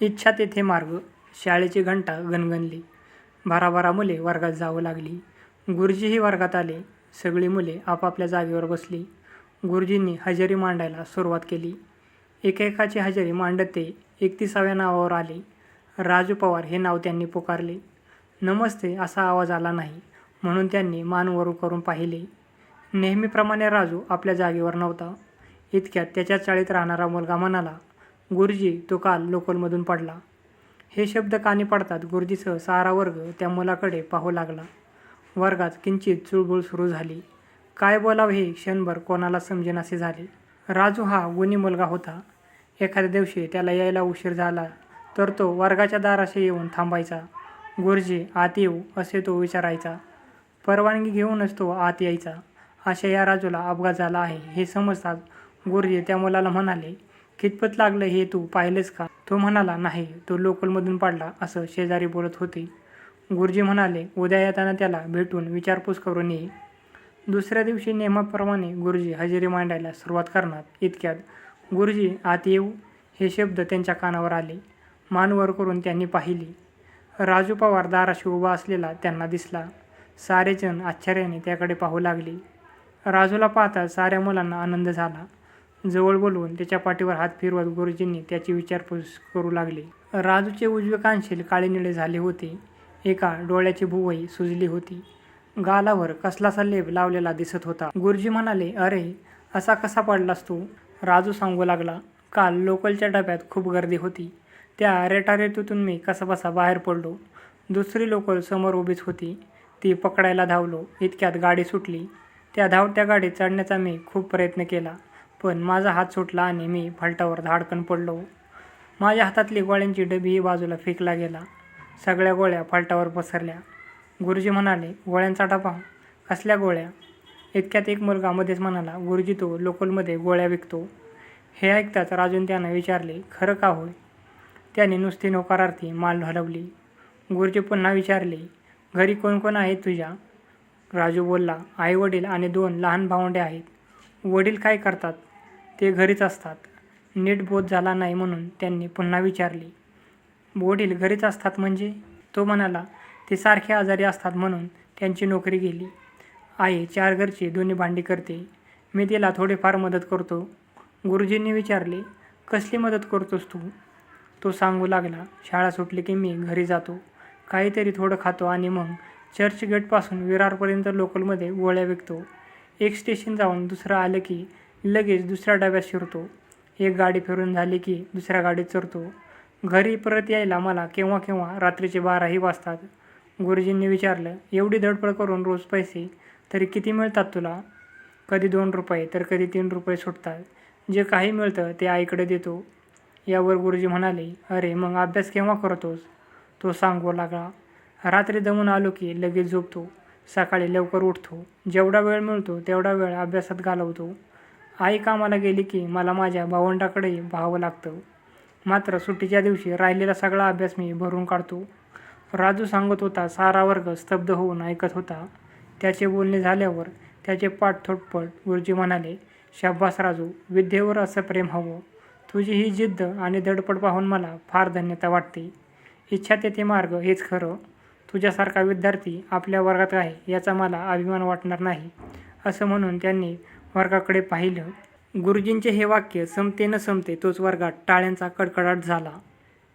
इच्छा तेथे मार्ग. शाळेची घंटा गणगणली भराभरा मुले वर्गात जावं लागली. गुरुजीही वर्गात आले. सगळी मुले आपापल्या जागेवर बसली. गुरुजींनी हजेरी मांडायला सुरुवात केली. एकेकाची हजेरी मांडत ते एकतीसाव्या नावावर आले. राजू पवार हे नाव त्यांनी पुकारले. नमस्ते असा आवाज आला नाही म्हणून त्यांनी मान वरू करून पाहिले. नेहमीप्रमाणे राजू आपल्या जागेवर नव्हता. इतक्यात त्याच्या चाळीत राहणारा मुलगा म्हणाला गुरुजी तो काल लोकलमधून पडला. हे शब्द कानी पडतात गुरुजीसह सारा वर्ग त्या मुलाकडे पाहू लागला. वर्गात किंचित चुळबुळ सुरू झाली. काय बोलावं हे क्षणभर कोणाला समजेनासे झाले. राजू हा गुणी मुलगा होता. एखाद्या दिवशी त्याला यायला उशीर झाला तर तो वर्गाच्या दाराशी येऊन थांबायचा. गुरुजी आत येऊ असे तो विचारायचा. परवानगी घेऊनच तो आत यायचा. अशा या राजूला अपघात झाला आहे हे समजताच गुरुजी त्या मुलाला म्हणाले कितपत लागलं हे तू पाहिलेस का? तो म्हणाला नाही तो लोकलमधून पडला असं शेजारी बोलत होते. गुरुजी म्हणाले उद्या येताना त्याला भेटून विचारपूस करून ये. दुसऱ्या दिवशी नियमाप्रमाणे गुरुजी हजेरी मांडायला सुरुवात करणार इतक्यात गुरुजी आत येऊ हे शब्द त्यांच्या कानावर आले. मान वर करून त्यांनी पाहिली. राजू पवार दाराशी उभा असलेला त्यांना दिसला. सारेजण आश्चर्याने त्याकडे पाहू लागले. राजूला पाहता साऱ्या मुलांना आनंद झाला. जवळ बोलवून त्याच्या पाठीवर हात फिरवत गुरुजींनी त्याची विचारपूस करू लागले. राजूचे उजवे कानशील काळे निळे झाले होते. एका डोळ्याची भुवई सुजली होती. गालावर कसलासा लेप लावलेला दिसत होता. गुरुजी म्हणाले अरे असा कसा पडलास तू? राजू सांगू लागला काल लोकलच्या डब्यात खूप गर्दी होती. त्या रेटारेतूतून मी कसाबसा बाहेर पडलो. दुसरी लोकल समोर उभीच होती. ती पकडायला धावलो. इतक्यात गाडी सुटली. त्या धावत्या गाडीत चढण्याचा मी खूप प्रयत्न केला. पण माझा हात सुटला आणि मी फलटावर धाडकन पडलो. माझ्या हातातली गोळ्यांची डबीही बाजूला फेकला गेला. सगळ्या गोळ्या फलटावर पसरल्या. गुरुजी म्हणाले गोळ्यांचा डबा? कसल्या गोळ्या? इतक्यात एक मुलगा मध्येच म्हणाला गुरुजी तो लोकलमध्ये गोळ्या विकतो. हे ऐकताच राजून त्यानं विचारले खरं का होय? त्याने नुसती नोकारार्थी माल हलवली. गुरुजी पुन्हा विचारले घरी कोण कोण आहे तुझ्या? राजू बोलला आई वडील आणि दोन लहान भावंडे आहेत. वडील काय करतात? ते घरीच असतात. नीट बोध झाला नाही म्हणून त्यांनी पुन्हा विचारले वडील घरीच असतात म्हणजे? तो म्हणाला ते सारखे आजारी असतात म्हणून त्यांची नोकरी गेली. आई चार घरची दोन्ही भांडी करते. मी तिला थोडीफार मदत करतो. गुरुजींनी विचारले कसली मदत करतोस तू? तो सांगू लागला शाळा सुटली की मी घरी जातो. काहीतरी थोडं खातो आणि मग चर्चगेटपासून विरारपर्यंत लोकलमध्ये गोळ्या विकतो. एक स्टेशन जाऊन दुसरं आलं की लगेच दुसऱ्या डब्यात शिरतो. एक गाडी फिरून झाली की दुसऱ्या गाडीत चढतो. घरी परत यायला मला केव्हा केव्हा रात्रीचे बाराही वाजतात. गुरुजींनी विचारलं एवढी धडपड करून रोज पैसे तरी किती मिळतात तुला? कधी दोन रुपये तर कधी तीन रुपये सुटतात. जे काही मिळतं ते आईकडे देतो. यावर गुरुजी म्हणाले अरे मग अभ्यास केव्हा करतोस? तो सांगू लागला रात्री दमून आलो की लगेच झोपतो. सकाळी लवकर उठतो. जेवढा वेळ मिळतो तेवढा वेळ अभ्यासात घालवतो. आई कामाला गेली की मला माझ्या भावंडाकडेही पाहावं लागतं. मात्र सुट्टीच्या दिवशी राहिलेला सगळा अभ्यास मी भरून काढतो. राजू सांगत होता सारा वर्ग स्तब्ध होऊन ऐकत होता. त्याचे बोलणे झाल्यावर त्याचे पाठ थोटपट गुरुजी म्हणाले शाब्बास राजू विद्येवर असं प्रेम हवं. तुझी ही जिद्द आणि धडपड पाहून मला फार धन्यता वाटते. इच्छा तेथे मार्ग हेच खरं. तुझ्यासारखा विद्यार्थी आपल्या वर्गात आहे याचा मला अभिमान वाटणार नाही असं म्हणून त्यांनी वर्गाकडे पाहिलं. गुरुजींचे हे वाक्य संपते न संपते तोच वर्गात टाळ्यांचा कडकडाट झाला.